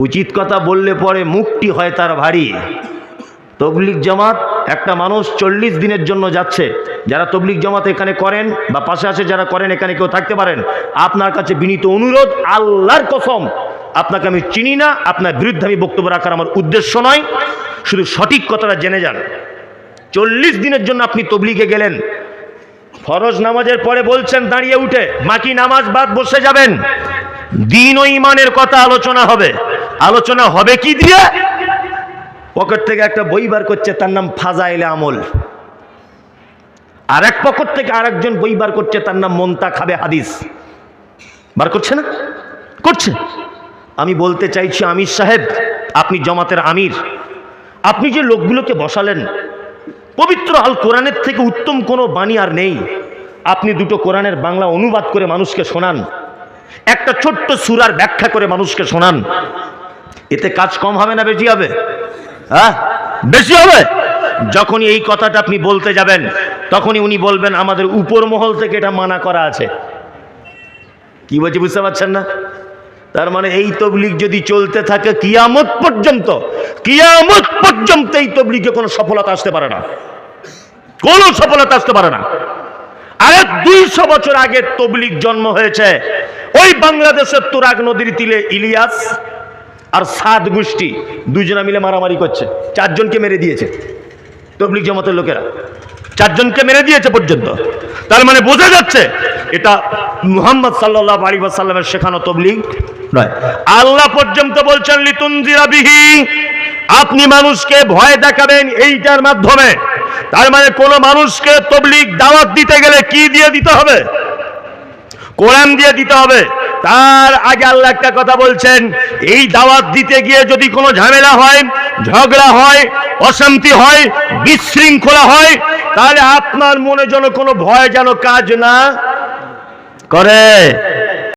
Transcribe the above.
উচিত কথা বললে পরে মুখটি হয় তার ভারী। তবলিক জামাত, একটা মানুষ চল্লিশ দিনের জন্য যাচ্ছে। যারা তবলিক জামাত এখানে করেন বা পাশে আসে যারা করেন, এখানে কেউ থাকতে পারেন। আপনার কাছে বিনীত অনুরোধ, আল্লাহর কসম, আপনাকে আমি চিনি না, আপনার বিরুদ্ধে আমি বক্তব্য রাখার আমার উদ্দেশ্য নয়। শুধু সঠিক কথাটা জেনে যান। চল্লিশ দিনের জন্য আপনি তবলিগে গেলেন। ফরজ নামাজের পরে বলছেন, দাঁড়িয়ে উঠে। বাকি নামাজ বাদ, বসে যাবেন। দিন ও ইমানের কথা আলোচনা হবে। আলোচনা হবে কি দিয়ে? পকেট থেকে একটা বই বার করছে, তার নাম ফাজাইলে আমল। আর এক পকেট থেকে আরেকজন বই বার করছে, তার নাম মন্তা খাবে হাদিস। বার করছে না? করছে। আমি বলতে চাইছি, আমির সাহেব, আপনি জমাতের আমির। আপনি যে লোকগুলোকে বসালেন, পবিত্র আল কোরআনের থেকে উত্তম কোনো বাণী আর নেই। আপনি দুটো কোরআনের বাংলা অনুবাদ করে মানুষকে শোনান। একটা ছোট্ট সুরার ব্যাখ্যা করে মানুষকে শোনান। এতে কাজ কম হবে না বেশি হবে? হ্যাঁ? বেশি হবে? যখনই এই কথাটা আপনি বলতে যাবেন, তখনই উনি বলবেন, আমাদের উপর মহল থেকে এটা মানা করা আছে। কি বলছি, বুঝতে পারছেন না? তার মানে এই তবলিগ যদি চলতে থাকে, কিয়ামত পর্যন্ত কিয়ামত পর্যন্ত এই তবলিগে কোনো সফলতা আসতে পারে না। কোনো সফলতা আসতে পারে না। আরে দুইশো বছর আগে তবলিগ জন্ম হয়েছে, ওই বাংলাদেশের তুরাগ নদীর তীরে ইলিয়াস। আর সাত গোষ্ঠী দুজনা মিলে মারামারি করছে। চারজনকে মেরে দিয়েছে তবলিক জমাতের লোকেরা। চারজনকে মেরে দিয়েছে পর্যন্ত। তার মানে বোঝা যাচ্ছে এটা মুহাম্মদ সাল্লাহ আলী সাল্লামের শেখানো তবলিগ নয়। আল্লাহ পর্যন্ত বলছেন, লিতুনজিরা বিহি আপনি মানুষকে ভয় দেখাবেন এইটার মাধ্যমে। তার মানে কোনো মানুষকে তবলিক দাওয়াত দিতে গেলে কি দিয়ে দিতে হবে? কোরআন দিয়ে দিতে হবে। তার আগে আল্লাহ একটা কথা বলছেন, এই দাওয়াত দিতে গিয়ে যদি কোনো ঝামেলা হয়, ঝগড়া হয়, অশান্তি হয়, বিশৃঙ্খলা হয়, তাহলে আপনার মনে যেন কোনো ভয়, যেন কাজ না করে।